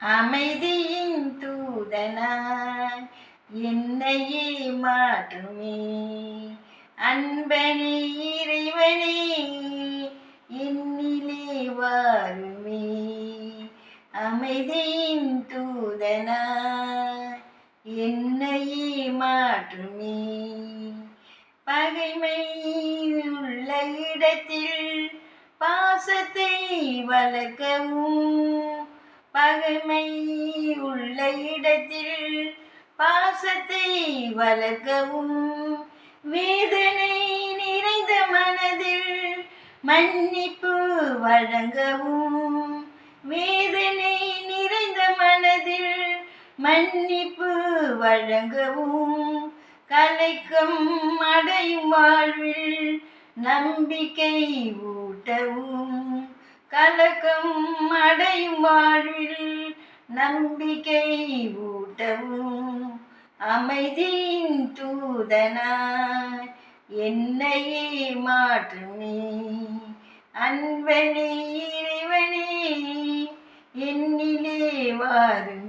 அமைதியின் தூதனாய் என்னையே மாற்றுமே. அன்பனே இறைவனே என்னிலே வாருமே அமைதியின் தூதனாய் என்னையே மாற்றுமே. பகைமை உள்ள இடத்தில் பாசத்து வளர்க்கவும் பகைமை உள்ள இடத்தில் பாசத்தை வளர்க்கவும். வேதனை நிறைந்த மனதில் மன்னிப்பு வழங்கவும். வேதனை நிறைந்த மனதில் மன்னிப்பு வழங்கவும். கலைக்கம் அடையும் வாழ்வில் நம்பிக்கை ஊட்டவும். கலக்கம் அடையும் வாழ்வில் நம்பிக்கை ஊட்டவும் அமைதியின் தூதனாய் என்னையே மாற்றுமே அன்பனே இறைவனே என்னிலே வாருமே